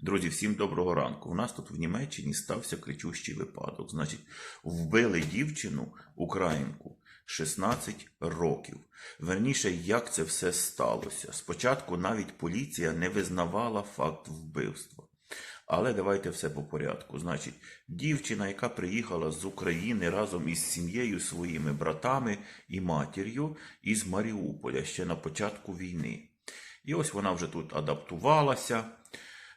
Друзі, всім доброго ранку. У нас тут в Німеччині стався кричущий випадок. Значить, вбили дівчину, українку, 16 років. Верніше, як це все сталося. Спочатку навіть поліція не визнавала факт вбивства. Але давайте все по порядку. Значить, дівчина, яка приїхала з України разом із сім'єю, своїми братами і матір'ю із Маріуполя ще на початку війни. І ось вона вже тут адаптувалася,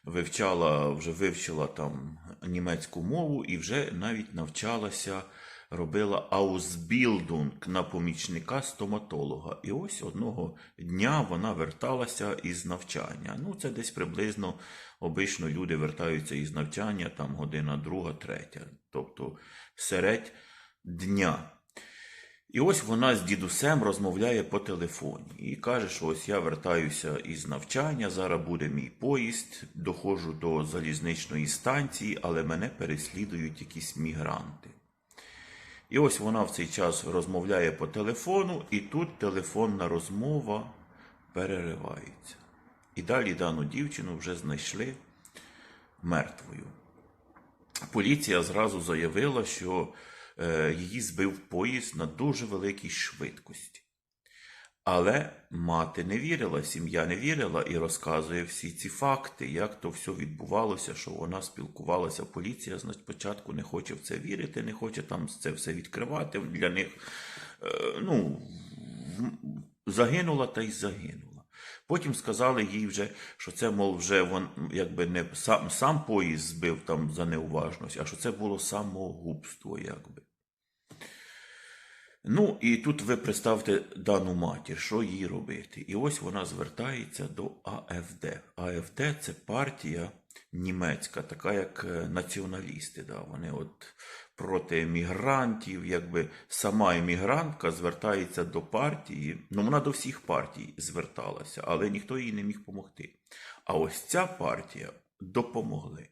вивчала, вже вивчила там німецьку мову і вже навіть навчалася, робила аусбілдунг на помічника стоматолога. І ось одного дня вона верталася із навчання. Ну, це десь приблизно обично люди вертаються із навчання, там година друга, третя, тобто середь дня. І ось вона з дідусем розмовляє по телефоні і каже, що ось я вертаюся із навчання, зараз буде мій поїзд, доходжу до залізничної станції, але мене переслідують якісь мігранти. І ось вона в цей час розмовляє по телефону, і тут телефонна розмова переривається. І далі дану дівчину вже знайшли мертвою. Поліція зразу заявила, що її збив поїзд на дуже великій швидкості. Але мати не вірила, сім'я не вірила і розказує всі ці факти, як то все відбувалося, що вона спілкувалася. Поліція спочатку не хоче в це вірити, не хоче там це все відкривати. Для них е, ну, загинула та й загинула. Потім сказали їй вже, що це, мов, вже вон, якби не сам, сам поїзд збив там за неуважність, а що це було самогубство, якби. Ну, і тут ви представте дану матір, що їй робити. І ось вона звертається до АФД. АФД це партія німецька, така як е, націоналісти. Да? Вони от проти емігрантів, якби сама емігрантка звертається до партії. Ну, вона до всіх партій зверталася, але ніхто їй не міг допомогти. А ось ця партія допомогли.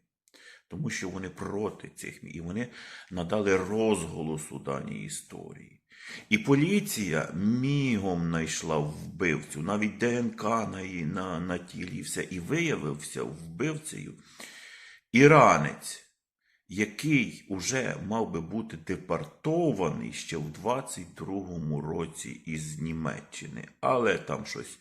Тому що вони проти цих і вони надали розголосу даній історії. І поліція мігом знайшла вбивцю, навіть ДНК на, її, на, на тілі, все, і виявився вбивцею іранець, який уже мав би бути депортований ще в 22-му році із Німеччини, але там щось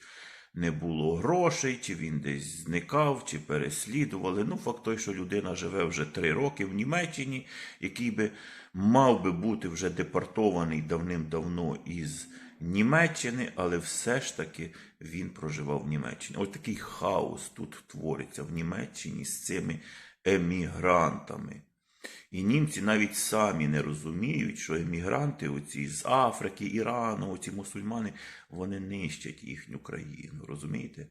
не було грошей, чи він десь зникав, чи переслідували. Ну, факт той, що людина живе вже три роки в Німеччині, який би мав би бути вже депортований давним-давно із Німеччини, але все ж таки він проживав в Німеччині. Ось такий хаос тут твориться в Німеччині з цими емігрантами. І німці навіть самі не розуміють, що емігранти оці з Африки, Ірану, оці мусульмани, вони нищать їхню країну, розумієте?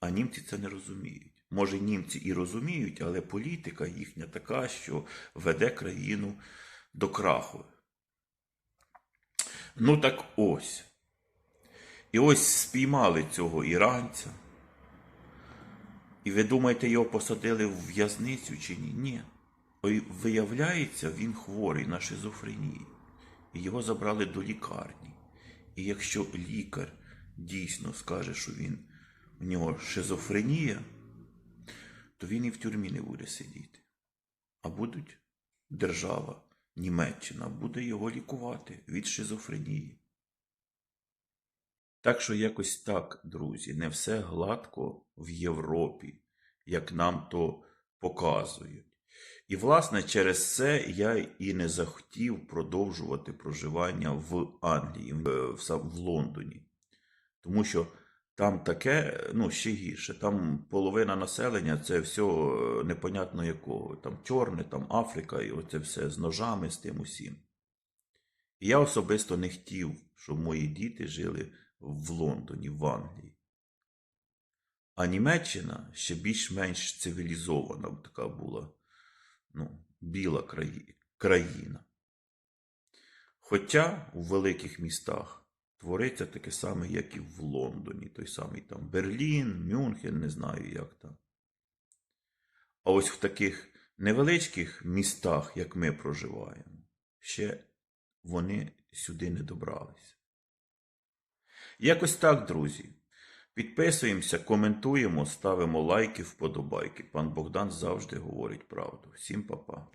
А німці це не розуміють. Може, німці і розуміють, але політика їхня така, що веде країну до краху. Ну так ось. І ось спіймали цього іранця. І ви думаєте, його посадили в в'язницю чи ні? Ні. Виявляється, він хворий на шизофренію. І його забрали до лікарні. І якщо лікар дійсно скаже, що він у нього шизофренія, то він і в тюрмі не буде сидіти. А будуть держава, Німеччина буде його лікувати від шизофренії. Так що якось так, друзі, не все гладко в Європі, як нам то показують. І, власне, через це я і не захотів продовжувати проживання в Англії, в, в Лондоні. Тому що там таке, ну, ще гірше. Там половина населення це все е, непонятно якого. Там чорне, там Африка, і оце все з ножами, з тим усім. І я особисто не хотів, щоб мої діти жили в Лондоні, в Англії. А Німеччина ще більш-менш цивілізована така була, ну, біла краї- країна. Хоча у великих містах твориться таке саме, як і в Лондоні, той самий там Берлін, Мюнхен, не знаю як там. А ось в таких невеличких містах, як ми проживаємо, ще вони сюди не добралися. Якось так, друзі. Підписуємося, коментуємо, ставимо лайки, вподобайки. Пан Богдан завжди говорить правду. Всім па-па.